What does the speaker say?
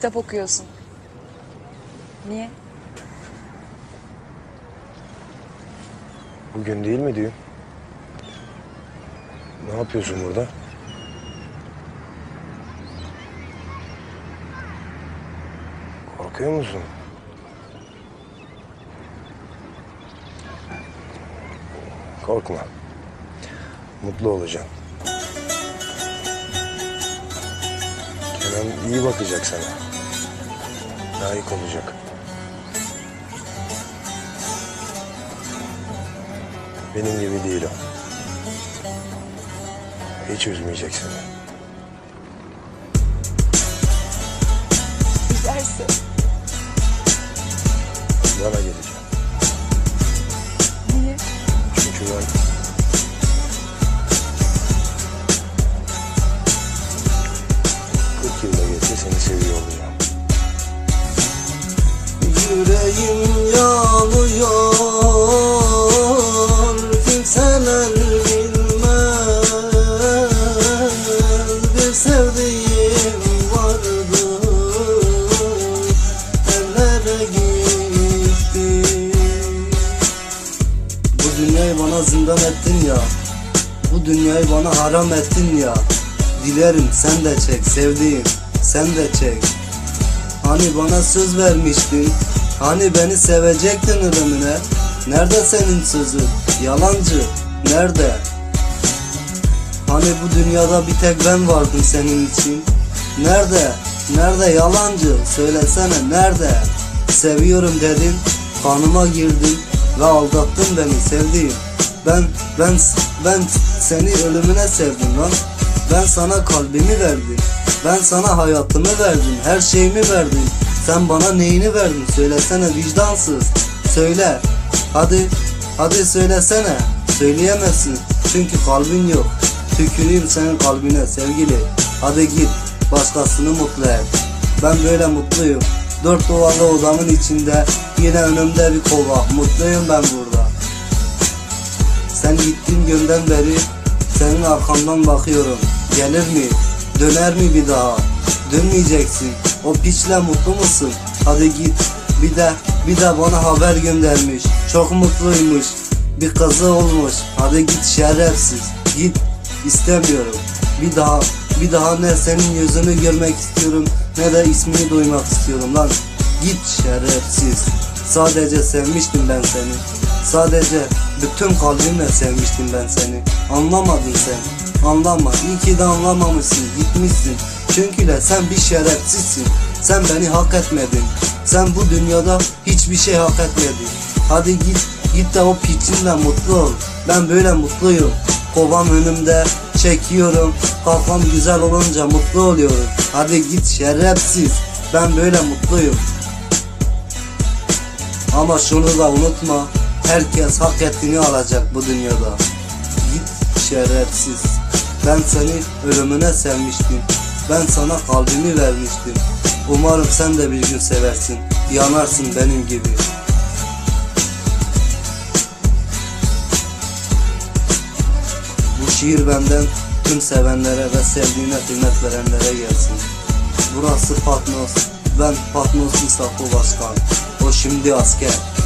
kitap okuyorsun. Niye? Bugün değil mi düğün? Ne yapıyorsun burada? Korkuyor musun? Korkma. Mutlu olacaksın. Kenan iyi bakacak sana. Layık olacak. Benim gibi değil o. Hiç üzmeyecek seni. Üzerse. Bana geleceğim. Niye? Çünkü ben... Kırk yılda geçse seni seviyor olacağım. Yüreğim yanıyor. Kimseler bilmez Bir sevdiğim vardı. Ellere gitti. Bu dünyayı bana zindan ettin ya. Bu dünyayı bana haram ettin ya. Dilerim sen de çek sevdiğim Sen de çek. Hani bana söz vermiştin Hani beni sevecektin ölümüne? Nerede senin sözün? Yalancı Nerede? Hani bu dünyada bir tek ben vardım senin için? Nerede? Nerede yalancı? Söylesene nerede? Seviyorum dedin Kanıma girdin Ve aldattın beni sevdiğim. Ben ben ben seni ölümüne sevdim lan Ben sana kalbimi verdim. Ben sana hayatımı verdim. Her şeyimi verdim. Sen bana neyini verdin? Söylesene vicdansız. Söyle. Hadi Hadi söylesene. Söyleyemezsin. Çünkü kalbin yok. Tüküreyim senin kalbine sevgili. Hadi git. Başkasını mutlu et. Ben böyle mutluyum. Dört duvarlı odamın içinde Yine önümde bir kova. Mutluyum ben burada. Sen gittiğin günden beri senin arkandan bakıyorum. Gelir mi? Döner mi bir daha? Dönmeyeceksin. O piçle mutlu musun? Hadi git. Bir de bir de bana haber göndermiş. Çok mutluymuş. Bir kızı olmuş. Hadi git şerefsiz. Git. İstemiyorum. Bir daha bir daha ne senin yüzünü görmek istiyorum ne de ismini duymak istiyorum lan. Git şerefsiz. Sadece sevmiştim ben seni. Sadece bütün kalbimle sevmiştim ben seni. Anlamadın sen. Anlama. İyi ki de anlamamışsın. Gitmişsin. Çünkü de sen bir şerefsizsin. Sen beni hak etmedin. Sen bu dünyada hiçbir şey hak etmedin. Hadi git. Git de o piçinle mutlu ol. Ben böyle mutluyum. Kovam önümde. Çekiyorum. Kafam güzel olunca mutlu oluyorum. Hadi git şerefsiz. Ben böyle mutluyum. Ama şunu da unutma. Herkes hak ettiğini alacak bu dünyada. Git şerefsiz. Ben seni ölümüne sevmiştim. Ben sana kalbimi vermiştim. Umarım sen de bir gün seversin. Yanarsın benim gibi. Bu şiir benden tüm sevenlere ve sevdiğine kıymet verenlere gelsin. Burası Patmos. Ben Patmos Mustafa Başkan. O şimdi asker.